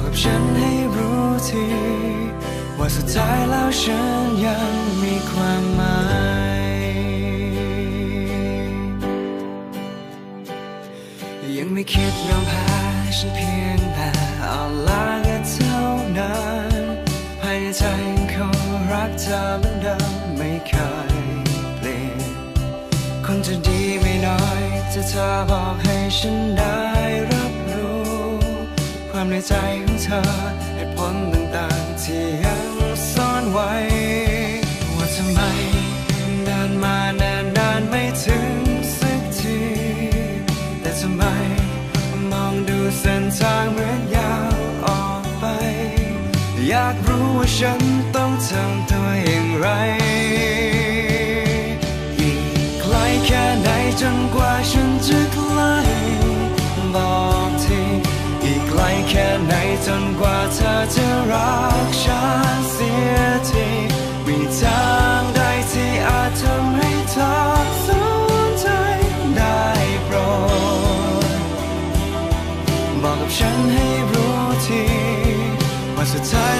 กกับฉันให้รู้ที ว่าสุดท้ายแล้วฉันยังมีความหมายยังไม่คิดยอมแพ้ฉันเพียงแต่เอาลาก็เท่านั้นภายในใจยังคงรักเธอเหมือนเดิมไม่เคยเปลี่ยนคนจะดีไม่น้อยจะเธอบอกให้ฉันได้รับรู้ ความในใจ อเธอเหตุผลต่างๆที่ยังซ่อนไว้ ว่าทำไมเดินมานานนานไม่ถึงสักที แต่ทำไมมองดูเส้นทางเหมือนยาวออกไป อยากรู้ว่าฉันต้องทำตัวอย่างไร จนกว่าเธอจะรักฉันเสียทีมีทางใดที่อาจทำให้เธอสนใจได้โปรดบอกกับฉันให้รู้ทีว่าสุดท้าย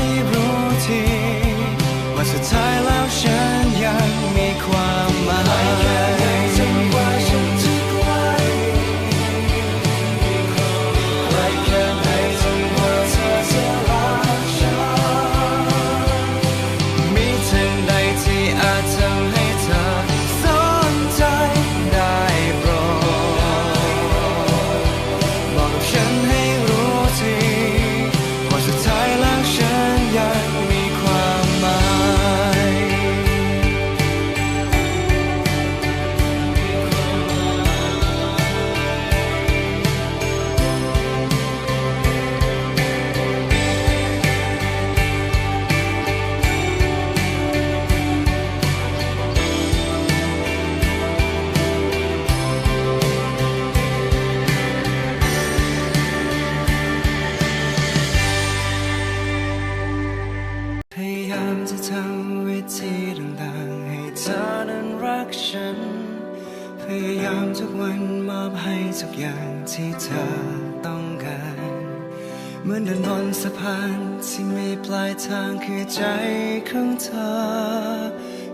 ้ ยายามทุกวันมอบให้ทุกอย่างที่เธอต้องการ เหมือนเดินบนสะพานที่มีปลายทางคือใจของเธอ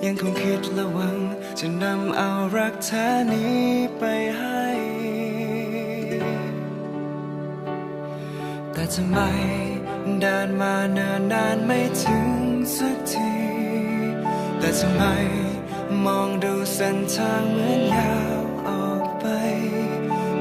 ยังคงคิดและหวัง จะนำเอารักแท้นี้ไปให้ แต่ทำไมเดินมาเนินนานไม่ถึงสักที แต่ทำไมมองดูเส้นทางเหมือนยาวออกไป